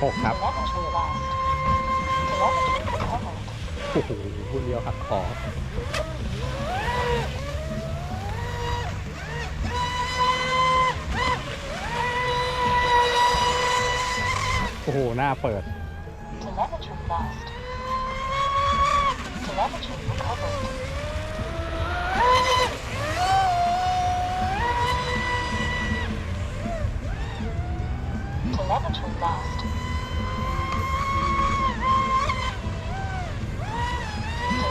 6ครับโอ้โหคุณเดียวหักขอโอ้โห หน้าเปิด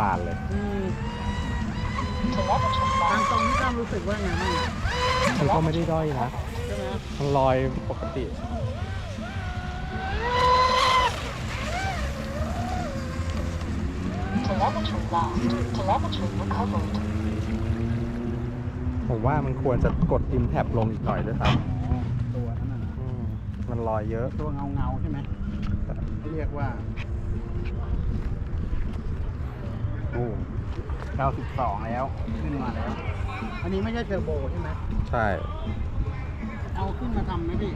บาทเลยอืม Telemetry ทาง lost. ตรงนี่ตั้มรู้สึกว่าไงบ้างอะมันก็ไม่ได้ด้อยนะใช่ไหมครับมันลอยปกติ Telemetry lost. Telemetry recovered. ผมว่ามันควรจะกดอิมแท็บลงอีกหน่อยด้วยครับอ๋อตัวนั้นน่ะนะอืมมันลอยเยอะ ตัวเงาเงาๆใช่ไหมเขาเรียกว่า โอ้92แล้ว ขึ้นมาแล้ว อันนี้ไม่ใช่เทอร์โบใช่ไหมใช่ เอาขึ้นมาทำไหมพี่